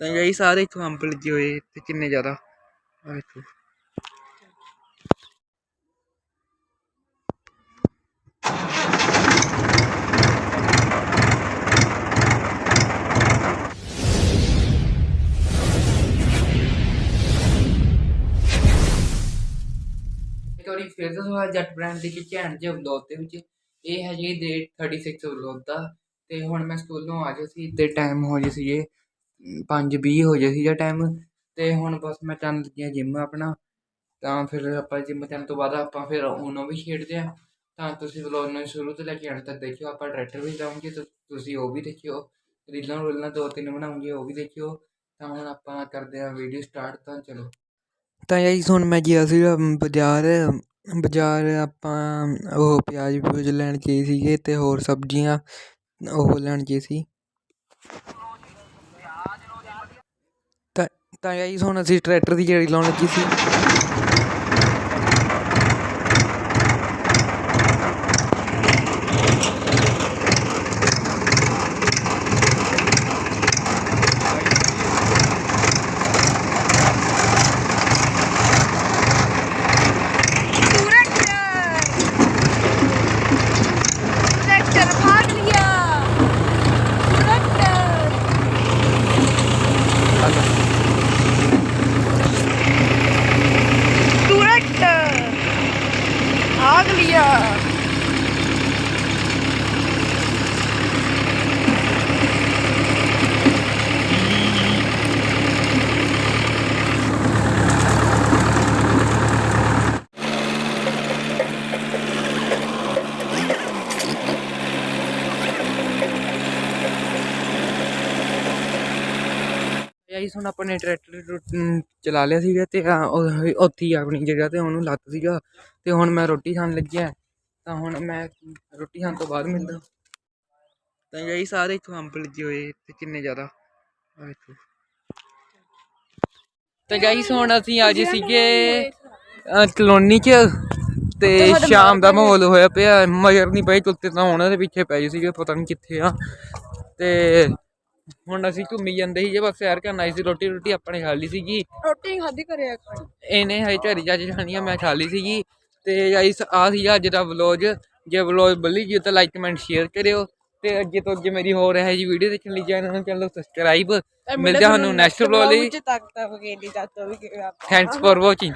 ਤਾਂ ਗਈ ਸਾਰੇ ਇੱਥੋਂ ਅੰਬ ਲੱਗੇ ਹੋਏ ਤੇ ਕਿੰਨੇ ਜ਼ਿਆਦਾ। ਆ ਵੇਖੋ। ਇੱਕ ਵਾਰੀ ਫਿਰ ਤੋਂ ਸਵਾਲ ਜੱਟ ਬ੍ਰਾਂਡ ਦੇ ਕਿ ਘੈਂਟ ਜਿਹੇ ਵਲੋਗ ਦੇ ਵਿੱਚ। ਇਹ ਹੈ ਜੀ ਡੇ 36 ਵਲੋਗ ਦਾ। ਤੇ ਹੁਣ ਮੈਂ ਸਕੂਲੋਂ ਆ ਗਿਆ ਸੀ ਤੇ ਟਾਈਮ ਹੋ ਜੇ ਸੀ ਇਹ। 5:20 ਹੋ ਜੇ ਸੀਗਾ ਟਾਈਮ ਅਤੇ ਹੁਣ ਬਸ ਮੈਂ ਚੱਲ ਲੱਗਿਆ ਜਿੰਮ ਆਪਣਾ। ਤਾਂ ਫਿਰ ਆਪਾਂ ਜਿੰਮ ਕਰਨ ਤੋਂ ਬਾਅਦ ਆਪਾਂ ਫਿਰ ਉਹਨੂੰ ਵੀ ਖੇਡਦੇ ਹਾਂ। ਤਾਂ ਤੁਸੀਂ ਵਲੋਗ ਨੂੰ ਸ਼ੁਰੂ ਤੋਂ ਲੈ ਕੇ ਅੰਤ ਤੱਕ ਦੇਖਿਓ। ਆਪਾਂ ਟਰੈਕਟਰ ਵੀ ਲਾਉਂਗੇ ਤਾਂ ਤੁਸੀਂ ਉਹ ਵੀ ਦੇਖਿਓ। ਰੀਲਾਂ ਰੋਲਾਂ ਦੋ ਤਿੰਨ ਬਣਾਉਂਗੇ, ਉਹ ਵੀ ਦੇਖਿਓ। ਤਾਂ ਹੁਣ ਆਪਾਂ ਕਰਦੇ ਹਾਂ ਵੀਡੀਓ ਸਟਾਰਟ ਤਾਂ ਚਲੋ। ਤਾਂ ਯਾਰ ਹੁਣ ਮੈਂ ਗਿਆ ਸੀ ਬਾਜ਼ਾਰ। ਬਾਜ਼ਾਰ ਆਪਾਂ ਉਹ ਪਿਆਜ਼ ਪਿਊਜ਼ ਲੈਣ ਗਏ ਸੀਗੇ ਤੇ ਹੋਰ ਸਬਜ਼ੀਆਂ ਉਹ ਲੈਣ ਗਏ ਸੀ। ਤਾਂ ਤਾਂ ਯਾਰ ਹੁਣ ਅਸੀਂ ਟਰੈਕਟਰ ਦੀ ਗੇੜੀ ਲਾਉਣ ਲੱਗੀ ਸੀ। Yeah. लिया ਯਾਰ ਹੁਣ ਆਪਾਂ ਨੇ ਟਰੈਕਟਰ ਚਲਾ ਲਿਆ ਸੀਗਾ ਤੇ ਉੱਥੇ ਹੀ ਆਪਣੀ ਜਗ੍ਹਾ ਤੇ ਉਹਨੂੰ ਲੱਤ ਸੀਗਾ ਤੇ ਹੁਣ ਮੈਂ ਰੋਟੀ ਖਾਣ ਲੱਗਿਆ ਤਾਂ ਹੁਣ ਮੈਂ ਰੋਟੀ ਖਾਣ ਤੋਂ ਬਾਅਦ ਮਿਲਦਾ। ਤਾਂ ਯਾਰ ਸਾਰੇ ਇੱਥੋਂ ਅੰਬ ਲੱਗੇ ਹੋਏ ਤੇ ਕਿੰਨੇ ਜ਼ਿਆਦਾ। ਆ ਵੇਖੋ। ਤਾਂ ਗਾਈਸ ਹੁਣ ਅਸੀਂ ਅੱਜ ਸੀਗੇ ਕਲੋਨੀ ਚ ਤੇ ਸ਼ਾਮ ਦਾ ਮਾਹੌਲ ਹੋਇਆ ਪਿਆ ਮਗਰ ਨਹੀਂ ਪਈ ਕੁੱਤੇ ਤਾਂ ਉਹਨਾਂ ਦੇ ਪਿੱਛੇ ਪੈ ਗਏ ਸੀਗੇ ਪਤਾ ਨਹੀਂ ਕਿੱਥੇ ਆ। ਤੇ ਹੁਣ ਅਸੀਂ ਘੁੰਮੀ ਜਾਂਦੇ ਸੀ ਜੇ ਬਸ ਸੈਰ ਕਰਨ ਸੀ ਰੋਟੀ ਰੋਟੀ ਆਪਾਂ ਖਾ ਲਈ ਸੀਗੀ। ਰੋਟੀ ਨਹੀਂ ਖਾਧੀ ਘਰੇ ਇਹਨੇ ਹਜੇ ਝੜੀ ਚਾਚੀ ਖਾਣੀਆਂ ਮੈਂ ਖਾ ਲਈ ਸੀਗੀ। ਤੇ ਗਾਇਸ ਆ ਸੀਗਾ ਅੱਜ ਦਾ ਵਲੋਗ ਜੇ ਵਲੋਗ ਬੱਲੀ ਜੀ ਤਾਂ ਲਾਈਕ ਕਮੈਂਟ ਸ਼ੇਅਰ ਕਰਿਓ। ਤੇ ਅੱਗੇ ਤੋਂ ਅੱਗੇ ਮੇਰੀ ਹੋਰ ਹੈ ਜੀ ਵੀਡੀਓ ਦੇਖਣ ਲਈ ਚੈਨਲ ਨੂੰ ਚੈਨਲ ਸਬਸਕ੍ਰਾਈਬ ਮਿਲਦੇ ਹਾਂ ਤੁਹਾਨੂੰ ਨੈਕਸਟ ਵਲੋਗ ਲਈ। Thanks for watching